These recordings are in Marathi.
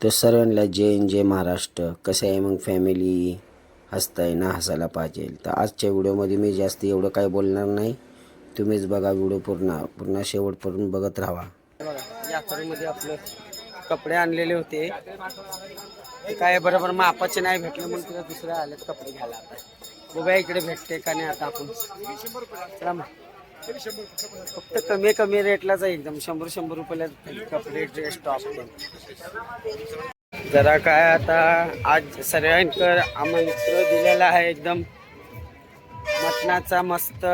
तर सर्वांना जय हिंद, जय महाराष्ट्र. कसं आहे मग फॅमिली हसताय ना हसायला पाहिजे. तर आजच्या व्हिडिओमध्ये मी जास्त एवढं काय बोलणार नाही. तुम्हीच बघा व्हिडिओ पूर्ण. पूर्ण शेवटपर्यंत बघत राहा. यात्रेमध्ये आपलं कपडे आणलेले होते. काय बरोबर मापाचे नाही भेटले म्हणून तुला दुसऱ्या आलेत कपडे घ्यायला आता. बघूया इकडे भेटते का नाही आता आपण? चला मग. फक्त कमी कमी रेटलाच आहे एकदम शंभर शंभर रुपयाला कपडे ड्रेस टॉप जरा काय आता आज सर्वांकर आमंत्रण दिलेलं आहे एकदम. मटणाचा मस्त.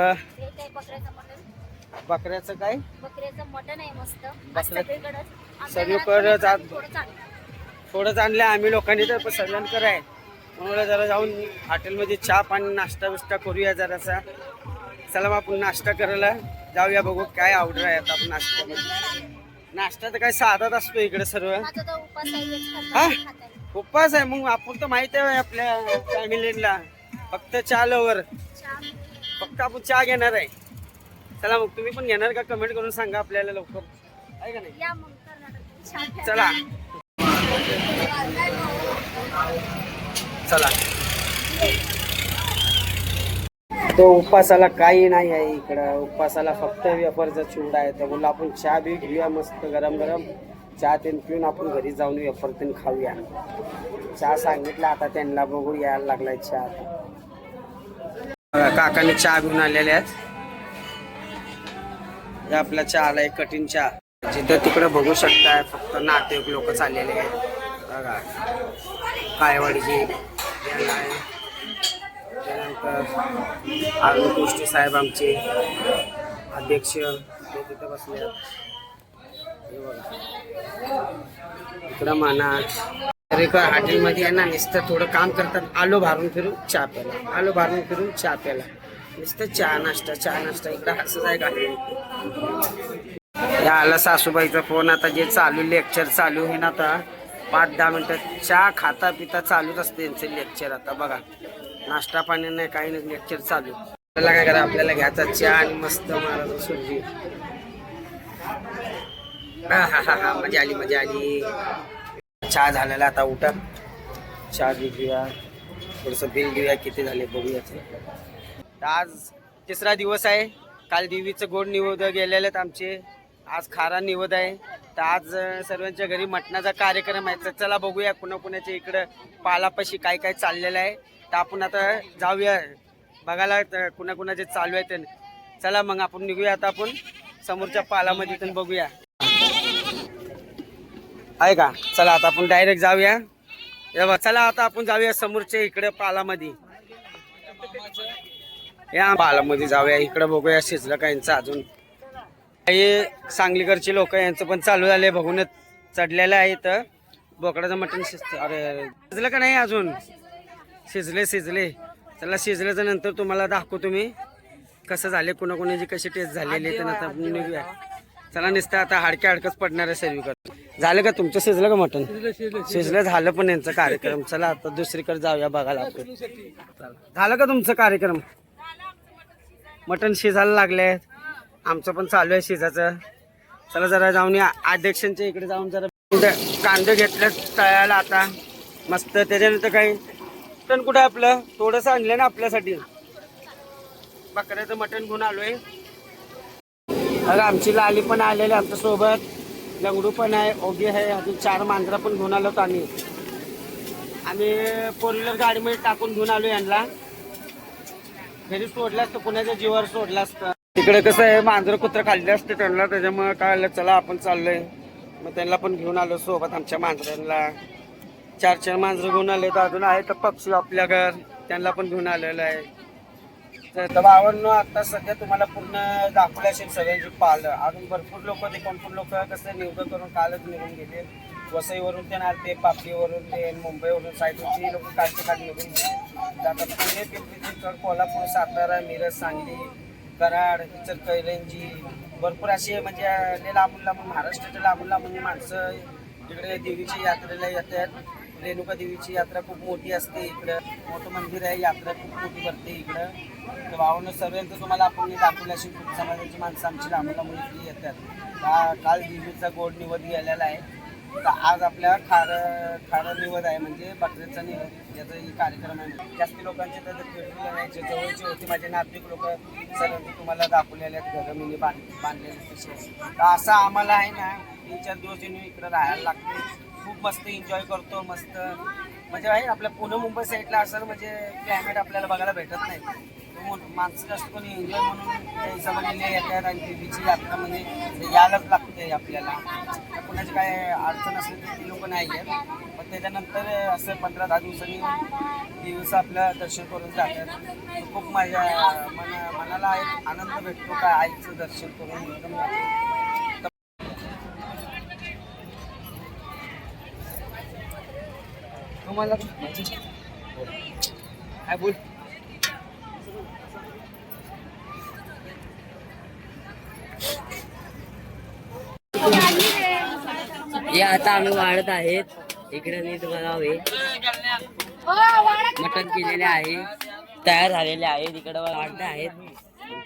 बकऱ्याचं काय? बकऱ्याचं मटण आहे मस्त. आज. थोडंच आणलं आम्ही लोकांनी तर सर्वांकर आहे. म्हणून जरा जाऊन हॉटेलमध्ये चहा पाणी नाश्ता बिष्टा करूया जरासा. चला मग आपण नाश्ता करायला जाऊया बघू काय ऑर्डर आहे आता आपण नाश्त्यामध्ये नाश्ता तर काय साधाच असतो इकडे सर्व. हा? उपवास आहे मग आपण तर माहिती आहे आपल्या फॅमिलीला फक्त चहा लवर फक्त आपण चहा घेणार आहे. चला मग तुम्ही पण घेणार का? कमेंट करून सांगा आपल्याला लवकर. आहे का नाही. चला. चला. तो उपवासाला काही नाही आहे इकडं. उपवासाला फक्त वेफरचा चिवडा आहे. तर आपण चहा बी घेऊया मस्त गरम गरम. चहा तेन पिऊन आपण घरी जाऊन वेफर तेन खाऊया. चहा सांगितला आता त्यांना बघू यायला लागलाय चहा काकाने चहा घेऊन आलेले आहेत. आपल्या आपला चहा आलाय कठीण चहा. जिथं तिकडं बघू शकताय फक्त नातेवाईक लोक चाललेले आहेत. बघा कायवाडीची. बँड अरुण गोष्टी साहेब आमचे अध्यक्ष ते तिथं बसले. हे बघा. इकडं म्हणा. खरेखर हॉटेलमध्ये आहे ना नुसतं थोडं काम करतात. आलो भारून फिरून चहा प्याला आलो भारून फिरून चहा प्याला नुसतं चहा नाश्ता चहा नाश्ता. इकडं हसत आहे का या आला सासूबाईचा फोन. आता जे चालू लेक्चर चालू होईन ना आता. पाच दहा मिनटं चहा खाता पिता चालूच असते त्यांचे लेक्चर आता. बघा. नाश्ता पाणी नाही काही नाही लेक्चर चालू. आपल्याला काय करा आपल्याला घ्यायचा चहा आणि मस्त मारायचा सुरजी हा हा हा हा मजा आली मजा आली. चहा झालेला आता उठा. चहा घेऊया. थोडंसं बिल घेऊया किती झाले बघूया आज तिसरा दिवस आहे. काल देवीचं गोड निवद गेलेले आहेत आमचे. आज खारा निवद आहे. तर आज सर्वांच्या घरी मटणाचा कार्यक्रम आहे. तर चला बघूया कुणाकुणाच्या इकडं पालापाशी काय काय चाललेलं आहे. तर आपण आता जाऊया. बघायला कुणाकुणाचे कुणा कुणाचे चालू आहे ते. चला मग आपण निघूया आता आपण. समोरच्या पालामध्ये पण बघूया. आहे का? चला आता आपण डायरेक्ट जाऊया. या चला आता आपण जाऊया समोरच्या इकडे पालामध्ये. या पालामध्ये जाऊया. इकडे बघूया शिजलं का यांचं अजून. हे सांगलीकडचे लोक यांचं पण चालू झाले बघूनच. चढलेलं आहे तर बोकडाचं मटण शिजत. अरे शिजलं का नाही अजून? शिजले शिजले. चला शिजल्याच्या नंतर तुम्हाला दाखवतो तुम्ही कसं झाले कुणाकुणाची कशी टेस्ट झालेली तर आता निघूया चला नुसतं आता हाडक्या हाडकंच पडणार आहे सर्व झालं का तुमचं? शिजलं का मटण? शिजलं झालं पण यांचं कार्यक्रम. चला आता दुसरीकडे जाऊया बघायला आपण चला. झालं का तुमचं कार्यक्रम? मटण शिजायला लागले आमचं पण चालू आहे शिजायचं. चला जरा जाऊन या. अध्यक्षांच्या इकडे जाऊन जरा कांदे घेतले तळायला आता. मस्त त्याच्यानंतर काही मटण कुठं आपलं? थोडंसं आणलं ना आपल्यासाठी. बकऱ्याचं मटण घेऊन आलोय. बघा आमची लाली पण आलेली आमच्यासोबत लंगडू पण आहे ओगी आहे अजून चार मांजरा पण घेऊन आलो आम्ही. आम्ही फोर व्हीलर गाडीमध्ये टाकून घेऊन आलो यांना. घरी सोडलं असतं पुण्याच्या जीवावर सोडलं असतं. तिकडे कसं आहे मांजर कुत्र खाल्ले असते त्यांना त्याच्यामुळे काय चला आपण चाललोय. मग त्यांना पण घेऊन आलो सोबत आमच्या मांजरांना. चार चार मांजरं घेऊन आले तर अजून आहे तर पक्षी आपल्या घर त्यांना पण घेऊन आलेलं आहे. तर भावांनो आता सध्या तुम्हाला पूर्ण दाखवले असेल सगळ्यांची पाल. अजून भरपूर लोक ते कोणपूर लोक कसं निवडं करून कालच निघून गेले. वसईवरून ते आलते पापडीवरून ते मुंबईवरून साईडवरची लोक कालचे काढ निघून गेले. आता पुणे पिंपरी चिंचवड कोल्हापूर सातारा मिरज सांगली कराड इचलकरंजी भरपूर असे म्हणजे लय लांबून लांबून महाराष्ट्राच्या लांबून लांबून माणसं इकडे देवीच्या यात्रेला येतात. रेणुका देवीची यात्रा खूप मोठी असते इकडं. मोठं मंदिर आहे यात्रा खूप मोठी भरते इकडं. तर भावनं सर्वांचं तुम्हाला आपण दाखवलं अशी खूप समाजाची माणसं आमची लांबून लांबून इकडे येतात का काल देवीचा गोड निवड गेलेला आहे. तर आज आपल्या खार खार निवड आहे म्हणजे बकऱ्याचा निवड याचा कार्यक्रम आहे. जास्त लोकांचे तर भेटलेले नाही. जवळचे होते माझे नागरिक लोक सर्व तुम्हाला दाखवलेले आहेत. घरं मी बांध बांधलेले तर असं आम्हाला आहे ना तीन चार दिवस इकडं राहायला लागते खूप मस्त एन्जॉय करतो मस्त. म्हणजे आहे आपल्या पुणे मुंबई साईडला असं म्हणजे क्लायमेट आपल्याला बघायला भेटत नाही. माणसं जास्त कोणी एन्जॉय म्हणून त्या हिशोबाने येतात आणि देवीची यात्रा म्हणजे यायलाच लागते आपल्याला. तर कुणाची काय अडचण असली तर ती लोक नाही आहेत पण त्याच्यानंतर असं पंधरा दहा दिवसांनी दिवस आपलं दर्शन करून जातात. खूप माझ्या मना मनाला एक आनंद भेटतो का आईचं दर्शन करून एकदम तुम्हाला काय बोल? हे आता आम्ही वाढत आहेत. इकडे मी तुम्हाला हवे मटण केलेले आहे. तयार झालेले आहेत. इकडे वाढत आहेत.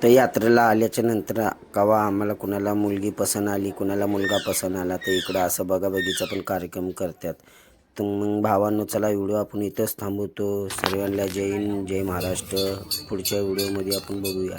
तर यात्रेला आल्याच्यानंतर कवा आम्हाला कुणाला मुलगी पसंत आली कुणाला मुलगा पसंत आला तर इकडं असं बघाबघीचा पण कार्यक्रम करतात. तर मग भावांनो चला व्हिडिओ आपण इथंच थांबवतो. सर्वांना जय हिंद जय महाराष्ट्र. पुढच्या व्हिडिओमध्ये आपण बघूया.